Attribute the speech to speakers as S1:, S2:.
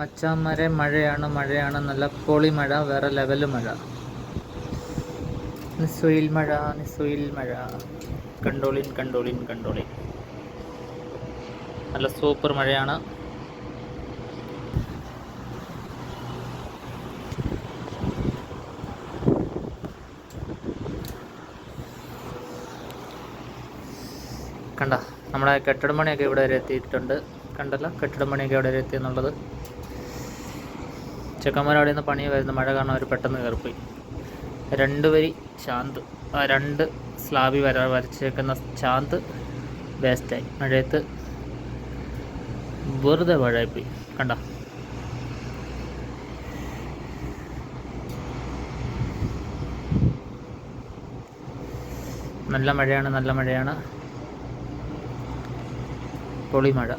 S1: മച്ചാന്മാരെ മഴയാണ് മഴയാണ് നല്ല പൊളി മഴ വേറെ ലെവൽ മഴ. നിസ്വയിൽ മഴ നിസ്വയിൽ മഴ. കണ്ടോളിൻ കണ്ടോളിൻ കണ്ടോളിൻ. നല്ല സൂപ്പർ മഴയാണ്. കണ്ട നമ്മുടെ കെട്ടിടമണിയൊക്കെ ഇവിടെ വരെ എത്തിയിട്ടുണ്ട്. കണ്ടല്ലോ കെട്ടിടമണിയൊക്കെ ഇവിടെ വരെ എത്തി എന്നുള്ളത്. ചെക്കന്മാർ അവിടെ നിന്ന് പണി വരുന്ന മഴ കാരണം അവർ പെട്ടെന്ന് കയറിപ്പോയി. രണ്ട് വരി ശാന്ത് രണ്ട് സ്ലാബി വര വരച്ചേക്കുന്ന ശാന്ത് വേസ്റ്റായി. മഴയത്ത് വെറുതെ മഴയായിപ്പോയി. കണ്ട? നല്ല മഴയാണ് നല്ല മഴയാണ്. പൊളി മഴ.